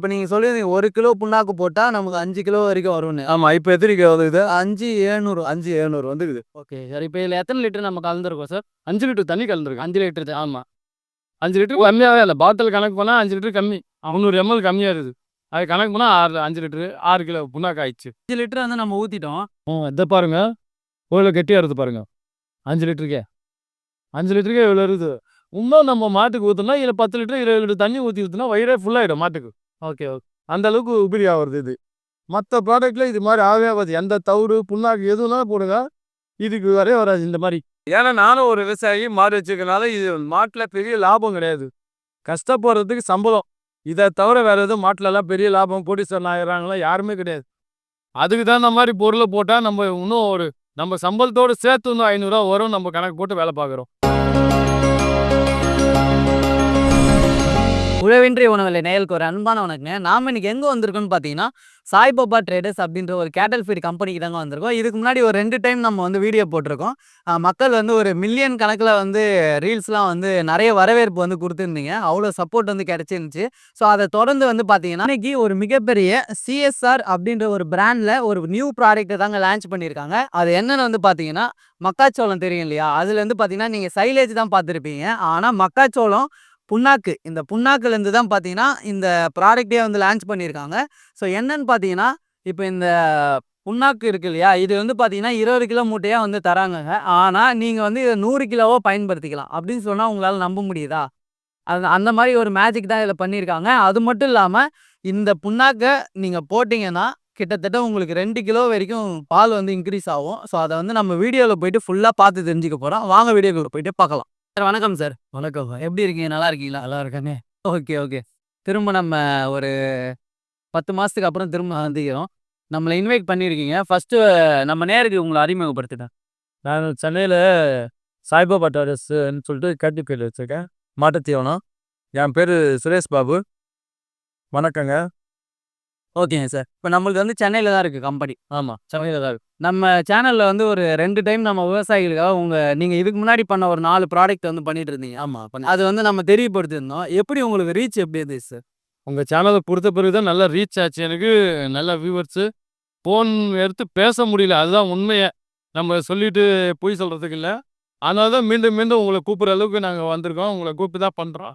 இப்போ நீங்க சொல்லியிருந்தீங்க ஒரு கிலோ புண்ணாக்கு போட்டா நமக்கு அஞ்சு கிலோ வரைக்கும் வரும்னு. ஆமா இப்போ எத்தனை கிலோ இது? அஞ்சு ஏழ்நூறு அஞ்சு ஏழ்நூறு வந்துக்குது ஓகே சார். இப்போ இதில் எத்தனை லிட்டர் நம்ம கலந்துருக்கோம் சார்? அஞ்சு லிட்டர் தண்ணி கலந்துருக்கு அஞ்சு லிட்டர் ஆமாம் அஞ்சு லிட்டர் கம்மியாகவே இல்லை. பாட்டில் கணக்கு பண்ணால் அஞ்சு லிட்டர் கம்மி. முந்நூறு எம்எல் கம்மியாக இருக்குது. அது கணக்கு பண்ணால் ஆறு அஞ்சு லிட்டரு ஆறு கிலோ புண்ணாக்கு ஆயிடுச்சு. அஞ்சு லிட்டர் வந்து நம்ம ஊத்திட்டோம். ம் இதை பாருங்க. இவ்வளோ கெட்டியாக இருக்குது பாருங்க. அஞ்சு லிட்டருக்கே. அஞ்சு லிட்டருக்கே இவ்வளோ இருக்குது. இன்னும் நம்ம மாட்டுக்கு ஊற்றினா இல்லை பத்து லிட்டர் இருபது லிட்டர் தண்ணி ஊற்றி ஊற்றினா வயிறே ஃபுல்லாகிடும் மாட்டுக்கு. Okay okay. அந்த அளவுக்கு உபரி ஆகுறது இது. மற்ற ப்ராடக்ட்ல இது மாதிரி ஆகவே ஆகாது. எந்த தவறு புண்ணாக்கு எதுனா போடுங்க. இதுக்கு வரவே வராது இந்த மாதிரி. ஏன்னா நானும் ஒரு விவசாயி மாடு வச்சிருக்கனால இது மாட்டில் பெரிய லாபம் கிடையாது. கஷ்டப்படுறதுக்கு சம்பளம். இதை தவிர வேறு எதுவும் மாட்டிலலாம் பெரிய லாபம் கோடீஸ்வரன் ஆகிறாங்களா யாருமே கிடையாது. அதுக்கு தான் இந்த மாதிரி பொருளை போட்டால் நம்ம இன்னும் ஒரு நம்ம சம்பளத்தோடு சேர்த்து இன்னும் ஐநூறுரூவா வரும். நம்ம கணக்கு போட்டு வேலை பார்க்குறோம். உழவின்றி உணவில் நேயலுக்கு ஒரு அன்பான வணக்கங்க. நாம இன்னைக்கு எங்கே வந்திருக்கோம்னு பார்த்தீங்கன்னா சாய்பாபா ட்ரேடர்ஸ் அப்படின்ற ஒரு கேட்டல் ஃபீட் கம்பெனிக்கு தாங்க வந்திருக்கோம். இதுக்கு முன்னாடி ஒரு ரெண்டு டைம் நம்ம வந்து வீடியோ போட்டிருக்கோம். மக்கள் வந்து ஒரு மில்லியன் கணக்கில் வந்து ரீல்ஸ்லாம் வந்து நிறைய வரவேற்பு வந்து கொடுத்துருந்தீங்க. அவ்வளோ சப்போர்ட் வந்து கிடச்சிருந்துச்சு. ஸோ அதை தொடர்ந்து வந்து பார்த்தீங்கன்னா இன்னைக்கு ஒரு மிகப்பெரிய சிஎஸ்ஆர் அப்படின்ற ஒரு பிராண்டில் ஒரு நியூ ப்ராடக்ட்டை தாங்க லான்ச் பண்ணியிருக்காங்க. அது என்னென்னு வந்து பார்த்தீங்கன்னா மக்காச்சோளம் தெரியும் இல்லையா? அதுலேருந்து பார்த்தீங்கன்னா நீங்கள் சைலேஜ் தான் பார்த்துருப்பீங்க. ஆனால் மக்காச்சோளம் புண்ணாக்கு. இந்த புண்ணாக்குலேருந்து தான் பார்த்தீங்கன்னா இந்த ப்ராடக்டே வந்து லான்ச் பண்ணியிருக்காங்க. ஸோ என்னன்னு பார்த்தீங்கன்னா இப்போ இந்த புண்ணாக்கு இருக்கு இல்லையா? இது வந்து பார்த்தீங்கன்னா இருபது கிலோ மூட்டையாக வந்து தராங்கங்க. ஆனால் நீங்கள் வந்து இதை நூறு கிலோவோ பயன்படுத்திக்கலாம். அப்படின்னு சொன்னால் உங்களால் நம்ப முடியுதா? அது அந்த மாதிரி ஒரு மேஜிக் தான் இதில் பண்ணியிருக்காங்க. அது மட்டும் இல்லாமல் இந்த புண்ணாக்கை நீங்கள் போட்டிங்கன்னா கிட்டத்தட்ட உங்களுக்கு ரெண்டு கிலோ வரைக்கும் பால் வந்து இன்க்ரீஸ் ஆகும். ஸோ அதை வந்து நம்ம வீடியோவில் போயிட்டு ஃபுல்லாக பார்த்து தெரிஞ்சுக்க போகிறோம் வாங்க வீடியோக்குள்ளே போயிட்டு பார்க்கலாம். சார் வணக்கம் சார். வணக்கம் எப்படி இருக்கீங்க? நல்லா இருக்கீங்களா? நல்லா இருக்கானே ஓகே ஓகே. திரும்ப நம்ம ஒரு பத்து மாதத்துக்கு அப்புறம் திரும்ப வந்துக்கிறோம். நம்மளை இன்வைட் பண்ணியிருக்கீங்க. ஃபஸ்ட்டு நம்ம நேருக்கு உங்களை அறிமுகப்படுத்திட்டேன். நான் சென்னையில் சாய்பாபா டாரஸ்ன்னு சொல்லிட்டு கேட்டி பேர் வச்சுருக்கேன். மாட்டுத்தீவனம். என் பேர் சுரேஷ் பாபு. வணக்கங்க. ஓகேங்க சார். இப்போ நம்மளுக்கு வந்து சென்னையில் தான் இருக்குது கம்பெனி ஆமாம் சென்னையில் தான் இருக்கு. நம்ம சேனலில் வந்து ஒரு ரெண்டு டைம் நம்ம விவசாயிகளுக்காக உங்கள் நீங்கள் இதுக்கு முன்னாடி பண்ண ஒரு நாலு ப்ராடக்ட் வந்து பண்ணிட்டு இருந்தீங்க. ஆமாம் அது வந்து நம்ம தெரியப்படுத்தியிருந்தோம். எப்படி உங்களுக்கு ரீச் எப்படி இருந்துச்சு சார்? உங்கள் சேனலை பொறுத்த பிறகு தான் நல்லா ரீச் ஆச்சு. எனக்கு நல்ல வியூவர்ஸு ஃபோன் எடுத்து பேச முடியல. அதுதான் உண்மையை. நம்ம சொல்லிட்டு பொய் சொல்கிறதுக்கு இல்லை. அதனால தான் மீண்டும் மீண்டும் உங்களை கூப்பிட்ற அளவுக்கு நாங்கள் வந்திருக்கோம். உங்களை கூப்பிட்டு தான் பண்ணுறோம்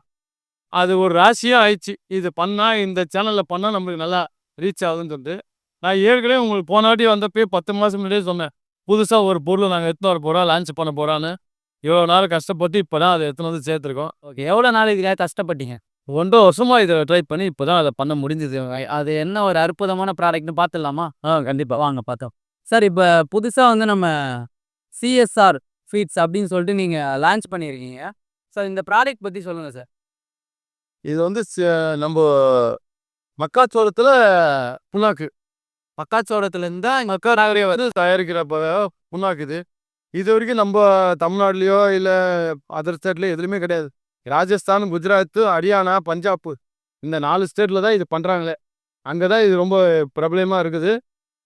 அது ஒரு ராசியாக ஆயிடுச்சு. இது பண்ணால் இந்த சேனலில் பண்ணால் நம்மளுக்கு நல்லா ரீச் ஆகுதுன்னு சொல்லிட்டு நான் ஏற்கனவே உங்களுக்கு போன வாட்டி வந்தப்பயே பத்து மாதம் முன்னாடியே சொன்னேன். புதுசாக ஒரு பொருள் நாங்கள் எடுத்துன்னு வர போகிறோம் லான்ச் பண்ண போகிறோன்னு இவ்வளோ நாள் கஷ்டப்பட்டு இப்போ தான் அதை எடுத்துன்னு வந்து சேர்த்துருக்கோம். ஓகே எவ்வளோ நாள் இதுக்காக கஷ்டப்பட்டீங்க? ஒன்றரை வருஷமாக இதை ட்ரை பண்ணி இப்போ தான் அதை பண்ண முடிஞ்சது. அது என்ன ஒரு அற்புதமான ப்ராடக்ட்னு பார்த்துடலாமா? ஆ கண்டிப்பாக வாங்க பார்த்தோம். சார் இப்போ புதுசாக வந்து நம்ம சிஎஸ்ஆர் ஃபீட்ஸ் அப்படின்னு சொல்லிட்டு நீங்கள் லான்ச் பண்ணியிருக்கீங்க. சார் இந்த ப்ராடக்ட் பற்றி சொல்லுங்கள் சார் இது வந்து ச- நம்ம மக்காச்சோளத்தில் புண்ணாக்கு. மக்காச்சோளத்துலேருந்து தான் மக்கா நாகரிகம் வந்து தயாரிக்கிற புண்ணாக்கு இது இது வரைக்கும் நம்ம தமிழ்நாட்டிலையோ இல்லை அதர் ஸ்டேட்லையோ எதுலையுமே கிடையாது. ராஜஸ்தான் குஜராத் ஹரியானா பஞ்சாப் இந்த நாலு ஸ்டேட்டில் தான் இது பண்ணுறாங்களே அங்கே தான் இது ரொம்ப பிரபலமாக இருக்குது.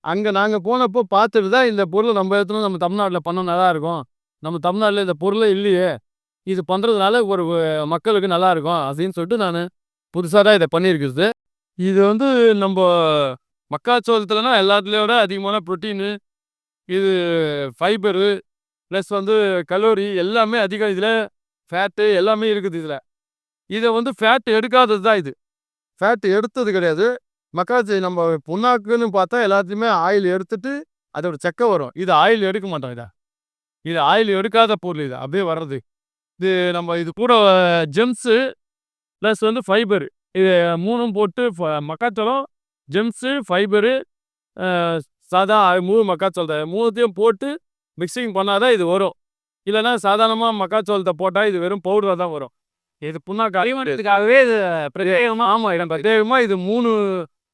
அங்கே நாங்கள் போனப்போ பார்த்துட்டு தான் இந்த பொருளை நம்ம எடுத்துன்னு நம்ம தமிழ்நாட்டில் பண்ண நல்லா இருக்கும். நம்ம தமிழ்நாட்டில் இந்த பொருளே இல்லையே. இது பண்ணுறதுனால ஒரு மக்களுக்கு நல்லா இருக்கும். அப்படின்னு சொல்லிட்டு நான் புதுசாக தான் இதை பண்ணியிருக்குது இது வந்து நம்ம மக்காச்சோளத்துலனா எல்லாத்துலேயோட அதிகமான ப்ரோட்டீனு இது ஃபைபரு ப்ளஸ் வந்து கலோரி எல்லாமே அதிகம் இதில் ஃபேட்டு எல்லாமே இருக்குது இதில். இதை வந்து ஃபேட் எடுக்காதது தான் இது. ஃபேட் எடுத்தது கிடையாது. மக்காச்சி நம்ம புண்ணாக்குன்னு பார்த்தா எல்லாத்தையுமே ஆயில் எடுத்துட்டு அதோட செக்கை வரும். இது ஆயில் எடுக்க மாட்டோம் இதை. இது ஆயில் எடுக்காத பொருள் இது. அப்படியே வர்றது. இது நம்ம இது கூட ஜெம்ஸு ப்ளஸ் வந்து ஃபைபரு. இது மூணும் போட்டு மக்காச்சோளம் ஜெம்ஸு ஃபைபரு சாதா மூணு மக்காச்சோளத்தை மூணுத்தையும் போட்டு மிக்சிங் பண்ணாதான் இது வரும். இல்லைன்னா சாதாரணமாக மக்காச்சோளத்தை போட்டால் இது வெறும் பவுடராக தான் வரும். இது புண்ணாக்கு அறிவனத்துக்காகவே இது பிரத்யேகமாக ஆமாம் இடம் பிரத்யேகமாக இது மூணு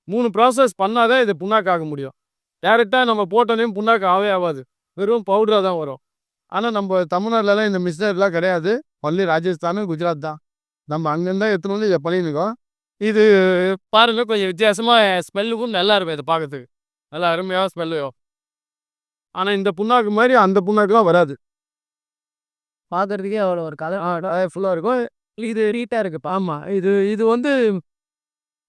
மூணு ப்ராசஸ் பண்ணாதான் இது புண்ணாக்காக முடியும். டேரெக்டாக நம்ம போட்டோன்னே புண்ணாக்கு ஆகவே ஆகாது வெறும் பவுடராக தான் வரும். ஆனால் நம்ம தமிழ்நாட்டிலலாம் இந்த மிஷினரிலாம் கிடையாது. ஒன்லி ராஜஸ்தான் குஜராத் தான். நம்ம அங்கேருந்தா எடுத்துன்னு வந்து இதை பண்ணியிருக்கோம் இது பாருங்க கொஞ்சம் வித்தியாசமாக ஸ்மெல்லுக்கும் நல்லா இருக்கும் இதை பார்க்கறதுக்கு. நல்லா அருமையாக ஸ்மெல்லு ஆனால் இந்த புண்ணாக்கு மாதிரி அந்த புண்ணாக்குலாம் வராது. பார்க்கறதுக்கே அவ்வளோ ஒரு கலர் ஃபுல்லாக இருக்கும். இது ரீட்டாக இருக்குப்பா ஆமாம் இது இது வந்து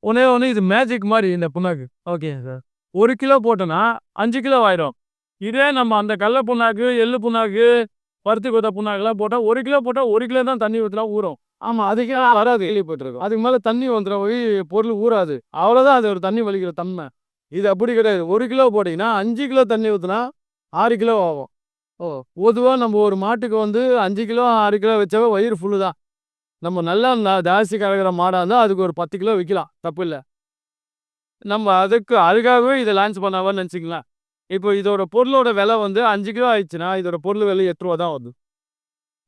ஒன்னே ஒன்று இது மேஜிக் மாதிரி இந்த புண்ணாக்கு. ஓகே சார் ஒரு கிலோ போட்டோன்னா அஞ்சு கிலோ ஆயிரும். இதே நம்ம அந்த கடல புண்ணாக்கு எள்ளு புண்ணாக்கு பருத்தி கொத்த புண்ணாக்கெல்லாம் போட்டால் ஒரு கிலோ போட்டால் ஒரு கிலோ தான் தண்ணி ஊற்றலாம் ஊறும். ஆமாம் அதுக்கே வராது கேள்விப்பட்டிருக்கோம் அதுக்கு மேலே தண்ணி வந்துடும் போய் பொருள் ஊறாது. அவ்வளோதான் அது ஒரு தண்ணி வலிக்கிற தன்மை. இது அப்படி கிடையாது. ஒரு கிலோ போட்டிங்கன்னா அஞ்சு கிலோ தண்ணி ஊற்றினா ஆறு கிலோ ஆகும். ஓ பொதுவாக நம்ம ஒரு மாட்டுக்கு வந்து அஞ்சு கிலோ ஆறு கிலோ வச்சாவே வயிறு ஃபுல்லு தான். நம்ம நல்லா ஜாஸ்தி கறக்கிற மாடாக இருந்தால் அதுக்கு ஒரு பத்து கிலோ விற்கலாம் தப்பு இல்லை. நம்ம அதுக்கு அதுக்காகவே இதை லான்ச் பண்ணாவான்னு நினச்சிக்கலாம் இப்போ இதோட பொருளோட விலை வந்து அஞ்சு கிலோ ஆயிடுச்சுன்னா இதோட பொருள் விலை எட்டு ரூபா தான் வருது.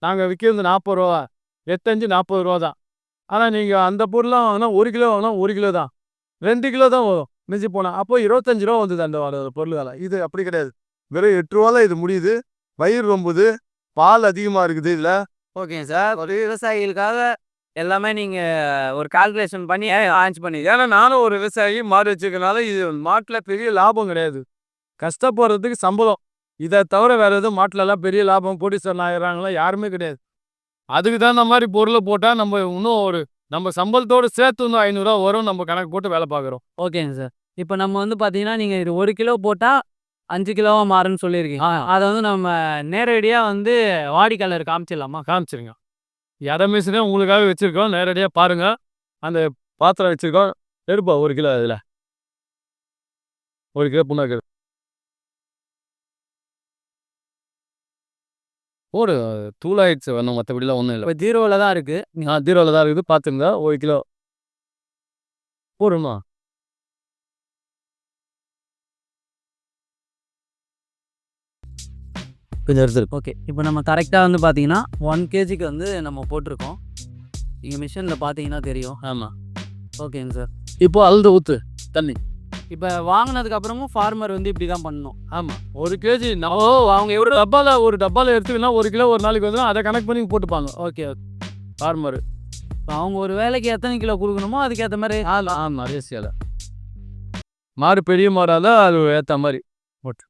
நாங்கள் விற்கிறது நாற்பது ரூபா. எட்டஞ்சு நாற்பது ரூபா தான். ஆனால் நீங்கள் அந்த பொருளாக வாங்கினா ஒரு கிலோ வாங்கினா ஒரு கிலோ தான். ரெண்டு கிலோ தான் வரும். மிஞ்சி போனால் அப்போ இருபத்தஞ்சு ரூபா வந்தது அந்த வர- பொருள் விலை. இது அப்படி கிடையாது. வெறும் எட்டு ரூபா தான் இது முடியுது. வயிறு ரொம்புது. பால் அதிகமாக இருக்குது இதில். Okay sir. ஒரு விவசாயிகளுக்காக எல்லாமே நீங்கள் ஒரு கால்குலேஷன் பண்ணி லான்ச் பண்ணி ஏன்னா நானும் ஒரு விவசாயி மாடு வச்சிருக்கனால இது மாட்டில் பெரிய லாபம் கிடையாது. கஷ்டப்படுறதுக்கு சம்பளம். இதை தவிர வேற எதுவும் மாட்டிலலாம் பெரிய லாபம் கோடீஸ்வரன் ஆகிறாங்களா யாருமே கிடையாது. அதுக்கு தகுந்த மாதிரி பொருளை போட்டால் நம்ம இன்னும் ஒரு நம்ம சம்பளத்தோடு சேர்த்து இன்னும் ஐநூறுரூவா வரும் நம்ம கணக்கு போட்டு வேலை பார்க்குறோம். ஓகேங்க சார். இப்போ நம்ம வந்து பார்த்தீங்கன்னா நீங்கள் இது ஒரு கிலோ போட்டால் அஞ்சு கிலோவா மாறுன்னு சொல்லியிருக்கீங்க. அதை வந்து நம்ம நேரடியாக வந்து வாடிக்கையாளர் காமிச்சிடலாமா? காமிச்சிருங்க. எடை மிஷினே உங்களுக்காக வச்சுருக்கோம். நேரடியாக பாருங்கள் அந்த பாத்திரம் வச்சுருக்கோம். எடுப்பா ஒரு கிலோ அதில் ஒரு கிலோ புண்ணாக்கு போடு தூளாயிடுச்சு வேணும் மற்றபடிலாம் ஒன்றும் இல்லை. இப்போ ஜீரோவில் தான் இருக்குது ஆ ஜீரோவில் தான் இருக்குது. பார்த்துங்க ஒரு கிலோ. போடுமா? கொஞ்சம் எடுத்துருக்கு ஓகே. இப்போ நம்ம கரெக்டாக வந்து பார்த்தீங்கன்னா ஒன் கேஜிக்கு வந்து நம்ம போட்டிருக்கோம். இங்கே மிஷினில் பார்த்தீங்கன்னா தெரியும். ஆமாம் ஓகேங்க சார் இப்போ அழுது ஊற்று தண்ணி. இப்போ வாங்கினதுக்கு அப்புறமும் ஃபார்மர் வந்து இப்படி தான் பண்ணணும் ஆமாம் ஒரு கேஜி ஓ அவங்க எவ்வளோ டப்பாவில் ஒரு டப்பாவில் எடுத்துக்கினா ஒரு கிலோ ஒரு நாளைக்கு வந்து அதை கணக்கு பண்ணி போட்டுப்பாங்க. ஓகே ஓகே ஃபார்மர் அவங்க ஒரு வேலைக்கு எத்தனை கிலோ கொடுக்கணுமோ அதுக்கேற்ற மாதிரி ஆமாம் அதே சேலை. மாடு பெரிய தான் அது ஏற்ற மாதிரி. போட்டு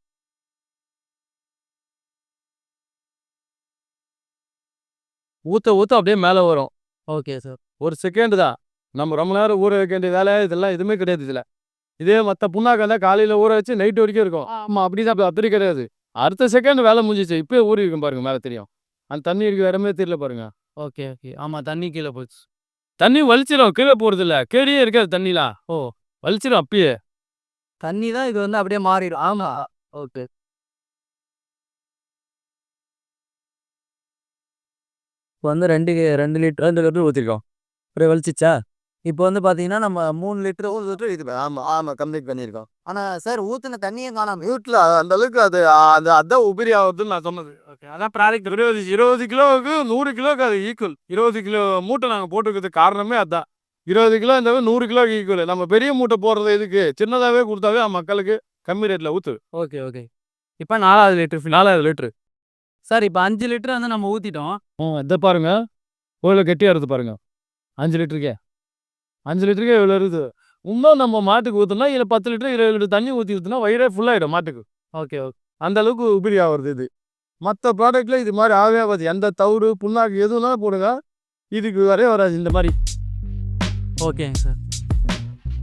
ஊற்ற ஊற்ற அப்படியே மேலே வரும். ஓகே சார் ஒரு செகண்ட் தான். நம்ம ரொம்ப நேரம் ஊற வைக்க வேண்டிய வேலை இதெல்லாம் எதுவுமே கிடையாது இதில். இதே மற்ற புண்ணாக்கு இருந்தால் காலையில் ஊற வச்சு நைட்டு வரைக்கும் இருக்கும். ஆமாம் அப்படி தான் அப்படி கிடையாது. அடுத்த செகண்ட் வேலை முடிஞ்சிச்சு. இப்போயே ஊறி இருக்கும் பாருங்க மேலே தெரியும். அந்த தண்ணி இருக்கு இடமே தெரியல பாருங்க. Okay okay. ஆமாம் தண்ணி கீழே போச்சு. தண்ணி வலிச்சிடும் கீழே போகிறது இல்லை. கேடியே இருக்காது தண்ணிலாம் ஓ. வலிச்சிடும் அப்பயே. தண்ணி தான் இது வந்து அப்படியே மாறிடும். ஆமாம் ஓகே. இப்போ வந்து ரெண்டு ரெண்டு லிட்டர் ரெண்டு லிட்டர் ஊற்றிருக்கோம் அப்படியே வலிச்சிச்சா? இப்போ வந்து பார்த்தீங்கன்னா நம்ம மூணு லிட்டர் ஒரு லிட்டர் இது ஆமாம் ஆமாம் கம்ப்ளீட் பண்ணியிருக்கோம். ஆனால் சார் ஊற்றின தண்ணியே காணாம வீட்டில் அந்த அளவுக்கு அது அது அதான் உபரி ஆகுதுன்னு நான் சொன்னது. ஓகே அதான் ப்ராடக்ட் இருபது இருபது கிலோவுக்கு நூறு கிலோவுக்கு அது ஈக்குவல் இருபது கிலோ மூட்டை நாங்கள் போட்டுக்கிறதுக்கு காரணமே அதான். இருபது கிலோ இந்த நூறு கிலோக்கு ஈக்குவல் நம்ம பெரிய மூட்டை போடுறது எதுக்கு? சின்னதாகவே கொடுத்தாவே மக்களுக்கு கம்மி ரேட்டில் ஊற்று ஓகே ஓகே இப்போ நாலாவது லிட்டர் நாலாயிரம் லிட்ரு சார் இப்போ அஞ்சு லிட்டர் வந்து நம்ம ஊற்றிட்டோம் இதை பாருங்க. கோயில கெட்டியாக இருக்குது பாருங்க. அஞ்சு லிட்டருக்கே. அஞ்சு லிட்டருக்கே இவ்வளோ இருக்குது. இன்னும் நம்ம மாட்டுக்கு ஊற்றுனா இதில் பத்து லிட்டர் இருபது லிட்டர் தண்ணி ஊற்றி ஊற்றுனா வயிறே ஃபுல்லாகிடும் மாட்டுக்கு. Okay okay. அந்த அளவுக்கு உபரி ஆகுறது இது. மற்ற ப்ராடக்ட்டில் இது மாதிரி ஆகவே ஆகாது. எந்த தவிடு புண்ணாக்கு எதுனாலும் போடுங்க. இதுக்கு வரவே வராது இந்த மாதிரி. ஓகேங்க சார்.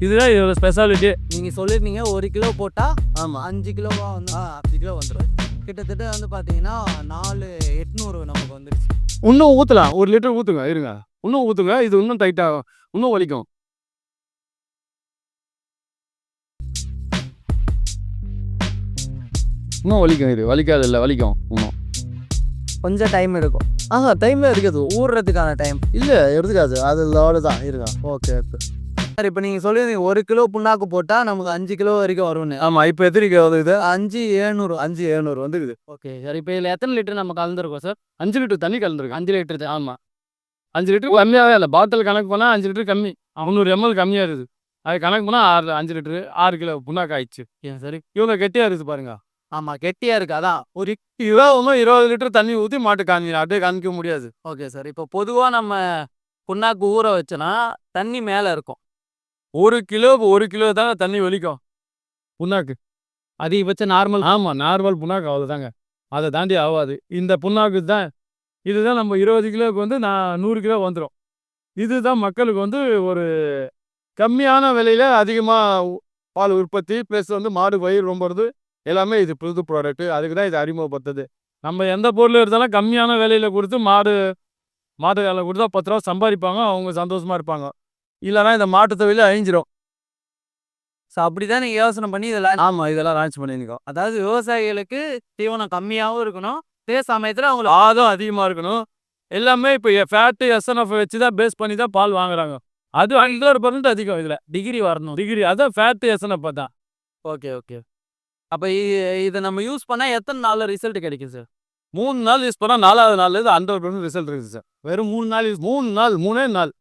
இதுதான் இதோட ஸ்பெஷாலிட்டி நீங்கள் சொல்லியிருந்தீங்க ஒரு கிலோ போட்டால் ஆமாம் அஞ்சு கிலோவா வந்து ஆ அஞ்சு கிலோ வந்துடும் கிட்டத்தட்ட வந்து பார்த்தீங்கன்னா நாலு எட்நூறு நமக்கு வந்துருச்சு. இன்னும் ஊற்றலாம் ஒரு லிட்டர் ஊற்றுங்க இருங்க. இன்னும் ஊற்றுங்க இது இன்னும் டைட்டாகும் இன்னும் வலிக்கும். இன்னும் வலிக்கும் இது. வலிக்காது இல்லை வலிக்கும். இன்னும். கொஞ்சம் டைம் எடுக்கும். ஆஹா டைமே இருக்காது ஊறுறதுக்கான டைம் இல்லை எடுத்துக்காது அது லோடு தான். இருங்க. ஓகே ஓகே சார் இப்போ நீங்கள் சொல்லியிருந்தீங்க ஒரு கிலோ புண்ணாக்கு போட்டால் நமக்கு அஞ்சு கிலோ வரைக்கும் வரும்னு. ஆமாம் இப்போ எத்தனை கிலோ இது அஞ்சு ஏழ்நூறு அஞ்சு ஏழ்நூறு வந்துருக்குது. ஓகே சார் இப்போ இதில் எத்தனை லிட்டர் நம்ம கலந்துருக்கோம் சார் அஞ்சு லிட்டர் தண்ணி கலந்துருக்கு அஞ்சு லிட்டர் ஆமாம் அஞ்சு லிட்டர் கம்மியாகவே இல்லை. பாட்டில் கணக்கு பண்ணால் அஞ்சு லிட்டர் கம்மி. முந்நூறு எம்எல் கம்மியாக இருக்குது. அது கணக்கு பண்ணால் ஆறு அஞ்சு லிட்டரு ஆறு கிலோ புண்ணாக்கு ஆயிடுச்சு. ஏன் சரி? இவங்க கெட்டியாக இருக்குது பாருங்க. ஆமாம் கெட்டியாக இருக்கு. அதான் ஒரு இருபது இன்னும் இருபது லிட்டர் தண்ணி ஊற்றி மாட்டு காஞ்சி அப்படியே காமிக்க முடியாது. Okay sir. இப்போ பொதுவாக நம்ம புண்ணாக்கு ஊற வச்சோன்னா தண்ணி மேலே இருக்கும். ஒரு கிலோ ஒரு கிலோ தாங்க தண்ணி வலிக்கும். புண்ணாக்கு. அதிகபட்சம் நார்மல் ஆமாம் நார்மல் புண்ணாக்கு அவ்வளோதாங்க அதை தாண்டி ஆகாது இந்த புண்ணாக்கு தான் இதுதான் நம்ம இருபது கிலோவுக்கு வந்து நான் நூறு கிலோ வந்துடும் இதுதான் மக்களுக்கு வந்து ஒரு கம்மியான விலையில அதிகமாக பால் உற்பத்தி ப்ளஸ் வந்து மாடு வயிறு ரொம்புறது எல்லாமே இது புது ப்ராடக்ட்டு அதுக்கு தான் இது அறிமுகப்படுத்துது. நம்ம எந்த பொருள் எடுத்தாலும் கம்மியான விலையில கொடுத்து மாடு மாடு வேலை கொடுத்தா பத்து ரூபா சம்பாதிப்பாங்க. அவங்க சந்தோஷமா இருப்பாங்க. இல்லைன்னா இந்த மாட்டு தொழில் அழிஞ்சிரும். ஸோ அப்படிதான் நீங்க யோசனை பண்ணி இதெல்லாம் ஆமாம் இதெல்லாம் லான்ச் பண்ணியிருக்கோம். அதாவது விவசாயிகளுக்கு தீவனம் கம்மியாகவும் இருக்கணும். அதே சமயத்துல அவங்களுக்கு ஆதம் அதிகமாக இருக்கணும். எல்லாமே இப்போ ஃபேட்டு எஸ்என்எஃப் வச்சு தான் பேஸ் பண்ணி தான் பால் வாங்குறாங்க. அது ஹண்ட்ரட் பர்சன்ட் அதிகம் இதில். டிகிரி வரணும். டிகிரி அதான் ஃபேட்டு எஸ்என்எஃப் தான். ஓகே ஓகே அப்ப இதை நம்ம யூஸ் பண்ணா எத்தனை நாள்ல ரிசல்ட் கிடைக்கும் சார் மூணு நாள் யூஸ் பண்ணால் நாலாவது நாள்லேருந்து ஹண்ட்ரட் பர்சன்ட் ரிசல்ட் இருக்குது சார் வெறும் மூணு நாள் use- மூணு நாள் மூணே நாள்.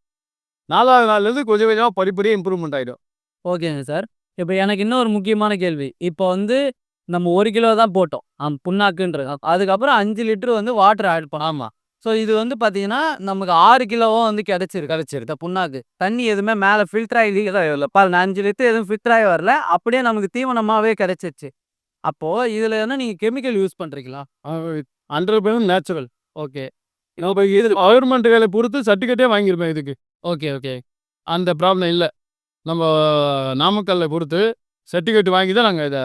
நாலாவது நாள்லேருந்து கொஞ்சம் கொஞ்சமாக படிப்படியாக இம்ப்ரூவ்மெண்ட் ஆகிடும் ஓகேங்க சார் இப்போ எனக்கு இன்னொரு முக்கியமான கேள்வி. இப்போ வந்து நம்ம ஒரு கிலோ தான் போட்டோம். ஆம், புண்ணாக்குன்றது. அதுக்கப்புறம் அஞ்சு லிட்டர் வந்து வாட்டர் ஆட் பண்ணோம். ஆமாம் ஸோ இது வந்து பார்த்தீங்கன்னா நமக்கு ஆறு கிலோவும் வந்து கிடைச்சிருக்கு கிடைச்சிருக்கு புண்ணாக்கு. தண்ணி எதுவுமே மேலே ஃபில்டர் ஆகி இல்லை பாருங்க அஞ்சு லிட்டர் எதுவும் ஃபில்டர் ஆகி வரல. அப்படியே நமக்கு தீவனமாகவே கிடைச்சிருச்சு. அப்போது இதில் என்ன நீங்கள் கெமிக்கல் யூஸ் பண்ணுறீங்களா ஹண்ட்ரட் பர்சன்ட் நேச்சுரல் ஓகே. இப்போ இது கவர்மெண்ட் வேலை பொறுத்து சர்டிஃபிகேட்டே வாங்கியிருப்பேன் இதுக்கு. Okay okay. அந்த ப்ராப்ளம் இல்லை. நம்ம நாமக்கல்லை பொறுத்து சர்டிஃபிகேட் வாங்கி தான் நாங்கள் இதை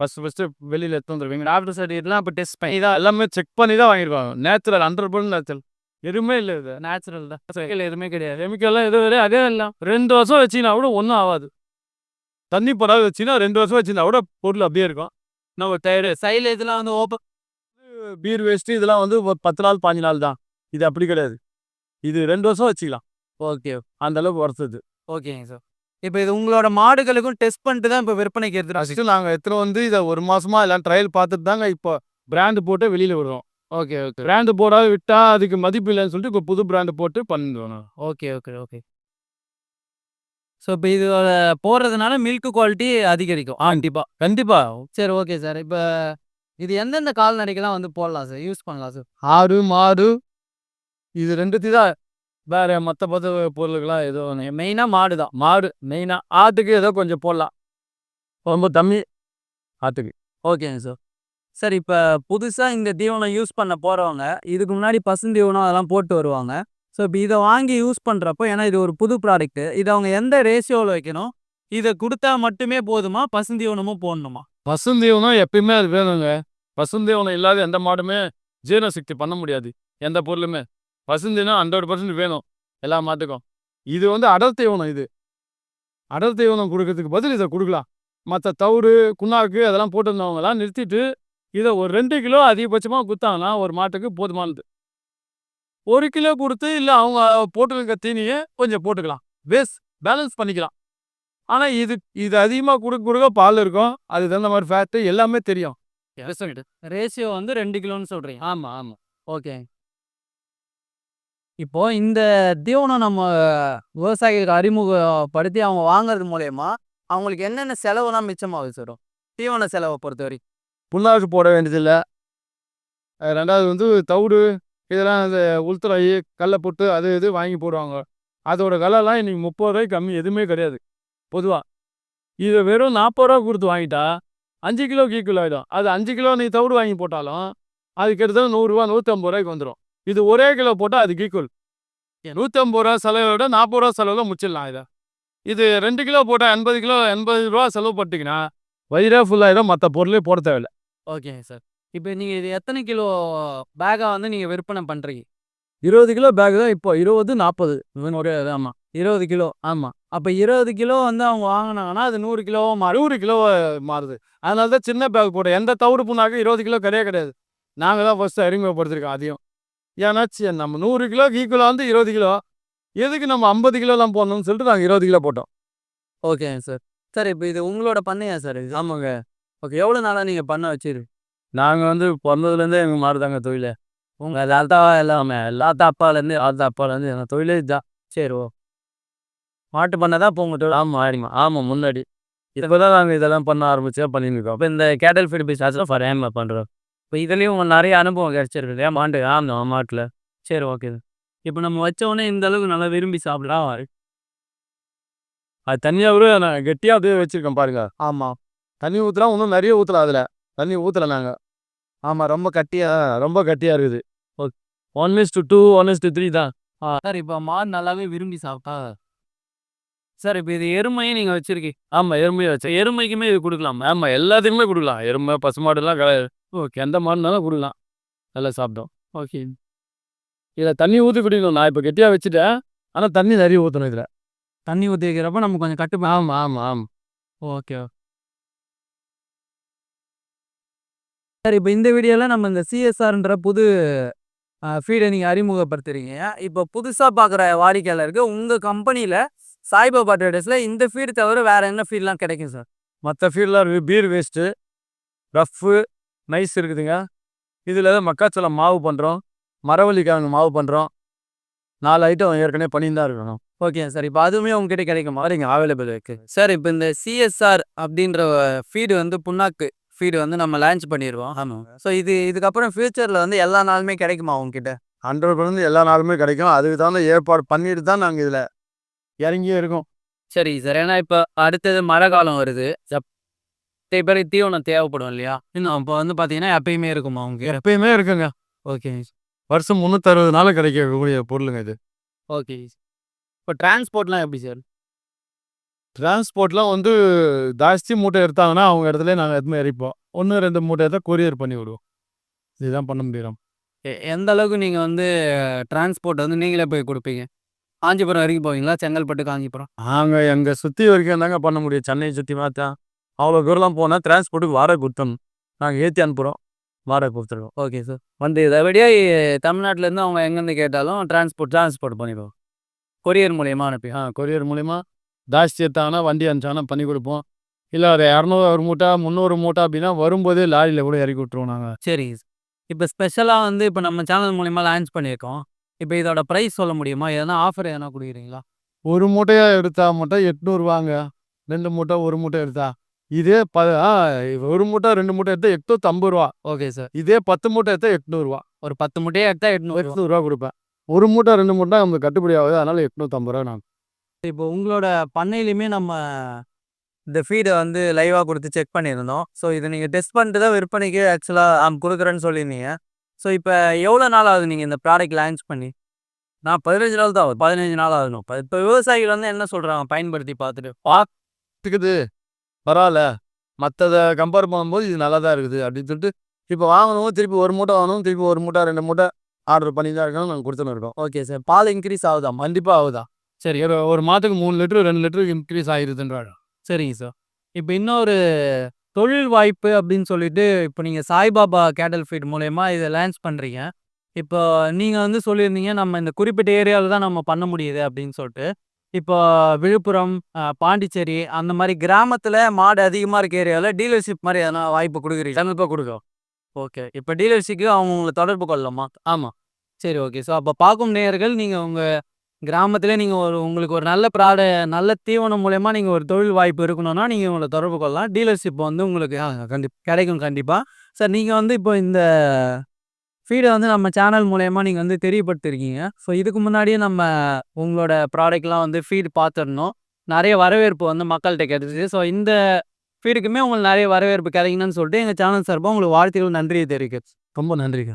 ஃபஸ்ட்டு ஃபஸ்ட்டு வெளியில் எடுத்து வந்துருவீங்க டாக்டர் சர்டிஃபிகேட்லாம் இப்போ டெஸ்ட் பண்ணி இதான் எல்லாமே செக் பண்ணி தான் வாங்கியிருப்பாங்க நேச்சுரல் ஹண்ட்ரட் பர்சன்ட் நேச்சுரல் எதுவுமே இல்லை இது. நேச்சுரல் தான். எதுவுமே கிடையாது. கெமிக்கல்லாம் எதுவும் இல்லை. அதே இல்லை ரெண்டு வருஷம் வச்சினா கூட ஒன்றும் ஆகாது. தண்ணி படாத வச்சினா ரெண்டு வருஷம் வச்சினா கூட பொருள் அப்படியே இருக்கும். நம்ம டயரு. சைடில் இதெல்லாம் வந்து ஓப்பன் பீர் வேஸ்ட்டு இதெல்லாம் வந்து ஒரு பத்து நாள் பாஞ்சு நாள் தான். இது அப்படி கிடையாது. இது ரெண்டு வருஷம் வச்சுக்கலாம். ஓகே. அந்த அளவுக்கு வருத்தது. ஓகேங்க சார். இப்போ இது உங்களோட மாடுகளுக்கும் டெஸ்ட் பண்ணிட்டு தான் இப்போ விற்பனைக்கு எடுத்துட்டு ஃபஸ்ட்டு நாங்கள் எடுத்துகிட்டு வந்து இதை ஒரு மாசமா எல்லாம் ட்ரையல் பார்த்துட்டு தாங்க இப்போ பிராண்டு போட்டு வெளியில் விடுறோம். Okay okay. பிராண்டு போடாத விட்டா அதுக்கு மதிப்பு இல்லைன்னு சொல்லிட்டு இப்போ புது பிராண்டு போட்டு பண்ணிடுவோம் நான். Okay okay okay. ஸோ இப்போ இதோட போடுறதுனால மில்க் குவாலிட்டி அதிகரிக்கும். கண்டிப்பாக கண்டிப்பாக சரி ஓகே சார் இப்போ இது எந்தெந்த கால்நடைக்கெல்லாம் வந்து போடலாம் சார் யூஸ் பண்ணலாம் சார் ஆடு மாடு இது ரெண்டுத்தையும் தான் வேற மற்ற பத்த பொருளுக்கெல்லாம் ஏதோ ஒன்று மெயினாக மாடு தான். மாடு மெயினாக ஆட்டுக்கு ஏதோ கொஞ்சம் போடலாம். ரொம்ப கம்மி ஆட்டுக்கு. ஓகேங்க சார் சார் இப்போ புதுசாக இந்த தீவனம் யூஸ் பண்ண போகிறவங்க இதுக்கு முன்னாடி பசுந்தீவனம் அதெல்லாம் போட்டு வருவாங்க. ஸோ இப்போ இதை வாங்கி யூஸ் பண்ணுறப்போ ஏன்னா இது ஒரு புது ப்ராடக்ட்டு இதை அவங்க எந்த ரேஷியோவில் வைக்கணும்? இதை கொடுத்தா மட்டுமே போதுமா? பசுந்தீவனமும் போடணுமா? பசுந்தீவனம் எப்பயுமே அது வேணுங்க. பசுந்தீவனம் இல்லாத எந்த மாடுமே ஜீரண சக்தி பண்ண முடியாது. எந்த பொருளுமே. பசுந்தீவனம் ஹண்ட்ரட் பர்சன்ட் வேணும். எல்லா மாட்டுக்கும். இது வந்து அடல் தீவனம் இது. அடல் தீவனம் கொடுக்கறதுக்கு பதில் இதை கொடுக்கலாம். மற்ற தவிடு குண்ணாக்கு அதெல்லாம் போட்டிருந்தவங்கலாம் நிறுத்திட்டு இதை ஒரு ரெண்டு கிலோ அதிகபட்சமாக கொடுத்தாங்கன்னா ஒரு மாட்டுக்கு போதுமானது. ஒரு கிலோ கொடுத்து இல்லை அவங்க போட்டிருக்க தீனியை கொஞ்சம் போட்டுக்கலாம். பேஸ் பேலன்ஸ் பண்ணிக்கலாம். ஆனால் இது இது அதிகமாக கொடுக்க கொடுக்க பால் இருக்கும். அது தகுந்த மாதிரி ஃபேட்டு எல்லாமே தெரியும். ரேஷியோ வந்து ரெண்டு கிலோன்னு சொல்கிறீங்க ஆமாம் ஆமாம் ஓகே இப்போ இந்த தீவனம் நம்ம விவசாயிகளுக்கு அறிமுகப்படுத்தி அவங்க வாங்குறது மூலயமா அவங்களுக்கு என்னென்ன செலவுலாம் மிச்சமாகுது சார் தீவன செலவை பொறுத்த வரைக்கும் புண்ணாக்கு போட வேண்டியதில்லை. ரெண்டாவது வந்து தவிடு இதெல்லாம் இந்த உளுத்தலை கடல போட்டு அது இது வாங்கி போடுவாங்க. அதோட விலைலாம் இன்னைக்கு முப்பது ரூபாய்க்கு கம்மி எதுவுமே கிடையாது. பொதுவாக இதை வெறும் நாற்பது ரூபா கொடுத்து வாங்கிட்டா அஞ்சு கிலோ ஈக்குவல் ஆகிடும் அது அஞ்சு கிலோ நீ தவிடு வாங்கி போட்டாலும் அது கிட்டத்தட்ட நூறுரூவா நூற்றம்பது ரூபாய்க்கு வந்துடும் இது ஒரே கிலோ போட்டால் அதுக்கு ஈக்குவல் நூற்றம்பது ரூபா செலவை விட நாற்பது ரூபா செலவில் முடிச்சிடலாம் இதை. இது ரெண்டு கிலோ போட்டால் எண்பது கிலோ எண்பது ரூபா செலவு பட்டிங்கன்னா வயிறே ஃபுல்லாகிடும் மற்ற பொருளே போட தேவையில்லை. ஓகேங்க சார். இப்போ நீங்கள் இது எத்தனை கிலோ பேக்காக வந்து நீங்கள் விற்பனை பண்ணுறீங்க இருபது கிலோ பேக் தான் இப்போ. இருபது நாற்பது ஒரே ஆமாம் இருபது கிலோ ஆமாம் அப்போ இருபது கிலோ வந்து அவங்க வாங்கினாங்கன்னா அது நூறு கிலோவாக மாறும் அறுபது கிலோ மாறுது. அதனால தான் சின்ன பேக் போட எந்த தவிடு புண்ணாக்கு இருபது கிலோ கிடையாது கிடையாது. நாங்கள் தான் ஃபஸ்ட்டு அறிமுகப்படுத்திருக்கோம் அதையும் ஏன்னா நம்ம நூறு கிலோக்கு ஈக்குவலாக வந்து இருபது கிலோ. எதுக்கு நம்ம ஐம்பது கிலோலாம் போடணும்னு சொல்லிட்டு நாங்கள் இருபது கிலோ போட்டோம். ஓகேங்க சார். சார் இப்போ இது உங்களோட பண்ணையா சார் இது? ஆமாங்க. ஓகே எவ்வளோ நாளாக நீங்கள் பண்ண வச்சிரு? நாங்கள் வந்து பிறந்ததுலேருந்தே எங்கள் மாறுதாங்க தொழில். உங்கள் தாத்தா எல்லாமே எல்லா அப்பாலேருந்து ஆத்தா அப்பாலேருந்து எங்கள் தொழிலே இதுதான் சரி ஓ. மாட்டு பண்ணை தான் இப்போ உங்கள் தொழில். ஆமாம் ஆமாம் ஆமாம் முன்னாடி. இப்போ தான் நாங்கள் இதெல்லாம் பண்ண ஆரம்பிச்சா பண்ணிட்டு இருக்கோம் இப்போ இந்த கேட்டல் ஃபீட் பிஸ்னஸ் ஃபார் ஏம் பண்ணுறோம் இப்போ இதுலேயும் நிறைய அனுபவம் கிடச்சிருக்கு ஏன் மாண்டு ஆமாம் மாட்டில். சரி ஓகே. இப்போ நம்ம வச்சோடனே இந்த அளவுக்கு நல்லா விரும்பி சாப்பிடலாம். அது தனியாக கூட நான் கெட்டியாக அப்படியே வச்சுருக்கேன் பாருங்க. ஆமாம் தண்ணி ஊற்றுலாம் இன்னும் நிறைய ஊற்றலாம் அதில். தண்ணி ஊற்றலை நாங்கள் ஆமாம் ரொம்ப கட்டியாக ரொம்ப கட்டியாக இருக்குது. One is to two one is to three தான். சார் இப்போ மாடு நல்லாவே விரும்பி சாப்பிட்டா? சார் இப்போ இது எருமையும் நீங்கள் வச்சிருக்கீங்க ஆமா எருமையை வச்சு எருமைக்குமே இது கொடுக்கலாம். ஆமா எல்லாத்துக்குமே கொடுக்கலாம். எருமை பசுமாடுலாம் கிடையாது ஓகே எந்த மாடுனாலும் கொடுக்கலாம். நல்லா சாப்பிட்டோம். ஓகே. இதில் தண்ணி ஊற்றி குடிக்கணும். நான் இப்போ கெட்டியாக வச்சுட்டேன். ஆனால் தண்ணி நிறைய ஊற்றணும் இதில். தண்ணி ஊற்றி வைக்கிறப்ப நம்ம கொஞ்சம் கட்டு ஆமாம் ஆமாம் ஆமாம் ஓகே சார் இப்போ இந்த வீடியோவில் நம்ம இந்த சிஎஸ்ஆர்ன்ற புது ஃபீடை நீங்கள் அறிமுகப்படுத்துறீங்க இப்போ புதுசாக பார்க்குற வாடிக்கையாளருக்கு உங்கள் கம்பெனியில் சாய்பாபா ட்ரேடர்ஸில் இந்த ஃபீடு தவிர வேறு என்ன ஃபீட்லாம் கிடைக்கும் சார்? மற்ற ஃபீல்டில் இருக்குது பீர் வேஸ்ட்டு ரஃப்பு நைஸ் இருக்குதுங்க. இதில் மக்காச்சோளம் மாவு பண்ணுறோம் மரவள்ளி கிழங்கு மாவு பண்ணுறோம் நாலு ஐட்டம் ஏற்கனவே பண்ணின்னு தான் இருக்கணும். Okay sir. இப்போ அதுவுமே உங்ககிட்ட கிடைக்குமா? மாதிரிங்க அவைலபிள் இருக்குது சார் இப்போ இந்த சிஎஸ்ஆர் அப்படின்ற ஃபீடு வந்து புண்ணாக்கு ஃபீடு வந்து நம்ம லான்ச் பண்ணிடுவோம் ஆமாம் ஸோ இது இதுக்கப்புறம் ஃபியூச்சரில் வந்து எல்லா நாளுமே கிடைக்குமா உங்ககிட்ட ஹண்ட்ரட் பர்சன்ட் எல்லா நாளுமே கிடைக்கும். அதுக்கு தகுந்த ஏற்பாடு பண்ணிட்டு தான் நாங்கள் இதில் இறங்கியே இருக்கோம். சரி சார் ஏன்னா இப்போ அடுத்தது மழை காலம் வருது. பேர் தீவனம் தேவைப்படும் இல்லையா? இன்னும் இப்போ வந்து பார்த்தீங்கன்னா எப்பயுமே இருக்குமா உங்க எப்பயுமே இருக்குங்க. ஓகே. வருஷம் முந்நூற்றறுபது நாள் கிடைக்கக்கூடிய பொருளுங்க இது. ஓகே. இப்போ டிரான்ஸ்போர்ட்லாம் எப்படி சார் டிரான்ஸ்போர்ட்லாம் வந்து ஜாஸ்தி மூட்டை எடுத்தாங்கன்னா அவங்க இடத்துல நாங்கள் எதுவுமே எரிப்போம். ஒன்று ரெண்டு மூட்டை எடுத்தால் கொரியர் பண்ணி விடுவோம். இதுதான் பண்ண முடியும். எந்த அளவுக்கு நீங்கள் வந்து டிரான்ஸ்போர்ட் வந்து நீங்களே போய் கொடுப்பீங்க? காஞ்சிபுரம் வரைக்கும் போவீங்களா? செங்கல்பட்டு காஞ்சிபுரம்? நாங்கள் எங்கள் சுற்றி வரைக்கும் தாங்க பண்ண முடியும். சென்னை சுற்றி பார்த்தா அவ்வளோ தூரம்லாம் போனால் டிரான்ஸ்போர்ட்டுக்கு வாடகை கொடுத்தணும் நாங்கள் ஏற்றி அனுப்புகிறோம் வாடகை கொடுத்துருவோம். ஓகே சார் வந்து இதை விட தமிழ்நாட்டிலேருந்து அவங்க எங்கேருந்து கேட்டாலும் டிரான்ஸ்போர்ட் டிரான்ஸ்போர்ட் பண்ணிடுவோம் கொரியர் மூலியமாக அனுப்பி. ஆ கொரியர் மூலிமா ஜாஸ்தி எடுத்தாங்கன்னா வண்டி அனுப்பிச்சாங்கன்னா பண்ணி கொடுப்போம். இல்லை ஒரு இரநூறு ஒரு மூட்டை முந்நூறு மூட்டை அப்படின்னா வரும்போதே லாரியில் கூட இறக்கி விட்ருவோம் நாங்கள் சரி. இப்போ ஸ்பெஷலாக வந்து இப்போ நம்ம சேனல் மூலிமா லான்ச் பண்ணியிருக்கோம். இப்போ இதோட ப்ரைஸ் சொல்ல முடியுமா? எதனா ஆஃபர் எதனா கொடுக்குறீங்களா? ஒரு மூட்டையாக எடுத்தா மட்டும் எட்நூறுவாங்க ரெண்டு மூட்டை ஒரு மூட்டை எடுத்தா. இதே ப ஒரு மூட்டை ரெண்டு மூட்டை எடுத்தா எட்நூற்றம்பது ரூபா. ஓகே சார் இதே பத்து மூட்டை எடுத்தா எட்நூறுவா ஒரு பத்து முட்டையே எடுத்தா எட்நூறு எட்நூறுவா கொடுப்பேன். ஒரு மூட்டை ரெண்டு மூட்டை நமக்கு கட்டுப்படி ஆகுது. அதனால எட்நூற்றம்பது ரூபா நான் இப்போ உங்களோட பண்ணையிலுமே நம்ம இந்த ஃபீடை வந்து லைவாக கொடுத்து செக் பண்ணியிருந்தோம். ஸோ இதை நீங்கள் டெஸ்ட் பண்ணிட்டு தான் விற்பனைக்கு ஆக்சுவலாக கொடுக்குறேன்னு சொல்லியிருந்தீங்க. ஸோ இப்போ எவ்வளோ நாள் ஆகுது நீங்கள் இந்த ப்ராடக்ட் லான்ச் பண்ணி? நான் பதினஞ்சு நாள் தான் ஆகுது. பதினஞ்சு நாள் ஆகணும் இப்போ இப்போ விவசாயிகள் வந்து என்ன சொல்கிறாங்க பயன்படுத்தி பார்த்துட்டு. இருக்குது பரவாயில்ல. மற்றதை கம்பேர் பண்ணும்போது இது நல்லா தான் இருக்குது அப்படின்னு சொல்லிட்டு இப்போ வாங்கணும் திருப்பி ஒரு மூட்டை வாங்கணும் திருப்பி ஒரு மூட்டை ரெண்டு மூட்டை ஆர்டர் பண்ணி தான் இருக்கணும் நாங்கள் கொடுத்துன்னு இருக்கோம். ஓகே சார் பால் இன்க்ரீஸ் ஆகுதா? கண்டிப்பாக ஆகுதா? சரி ஒரு ஒரு மாதத்துக்கு மூணு லிட்டரு ரெண்டு லிட்டரு இன்க்ரீஸ் ஆகிருதுன்றாங்க சரிங்க சார் இப்போ இன்னொரு தொழில் வாய்ப்பு அப்படின்னு சொல்லிட்டு இப்போ நீங்கள் சாய்பாபா கேட்டல் ஃபீட் மூலயமா இதை லான்ச் பண்ணுறீங்க இப்போ நீங்கள் வந்து சொல்லியிருந்தீங்க நம்ம இந்த குறிப்பிட்ட ஏரியாவில் தான் நம்ம பண்ண முடியுது அப்படின்னு சொல்லிட்டு. இப்போ விழுப்புரம் பாண்டிச்சேரி அந்த மாதிரி கிராமத்தில் மாடு அதிகமாக இருக்க ஏரியாவில் டீலர்ஷிப் மாதிரி எதனா வாய்ப்பு கொடுக்குறீங்க கண்டிப்பாக கொடுக்கும் ஓகே இப்போ டீலர்ஷிக்கு அவங்க உங்களை தொடர்பு கொள்ளலாமா? ஆமாம் சரி ஓகே ஸோ அப்போ பார்க்கும் நேயர்கள் நீங்கள் உங்கள் கிராமத்திலே நீங்கள் ஒரு உங்களுக்கு ஒரு நல்ல ப்ராட நல்ல தீவனம் மூலயமா நீங்கள் ஒரு தொழில் வாய்ப்பு இருக்கணும்னா நீங்கள் உங்களை தொடர்பு கொள்ளலாம். டீலர்ஷிப் வந்து உங்களுக்கு கண்டிப்பாக கிடைக்கும் கண்டிப்பாக சார் நீங்கள் வந்து இப்போ இந்த ஃபீடை வந்து நம்ம சேனல் மூலயமா நீங்கள் வந்து தெரியப்படுத்திருக்கீங்க. ஸோ இதுக்கு முன்னாடியே நம்ம உங்களோட ப்ராடக்ட்லாம் வந்து ஃபீட் பார்த்துருந்தோம் நிறைய வரவேற்பு வந்து மக்கள்கிட்ட கிடைச்சிச்சு. ஸோ இந்த ஃபீடுக்குமே உங்களுக்கு நிறைய வரவேற்பு கிடைக்கணும்னு சொல்லிட்டு எங்கள் சேனல் சார்பாக உங்களுக்கு வாழ்த்துக்கள் நன்றியை தெரிவிக்கிறது ரொம்ப நன்றிங்க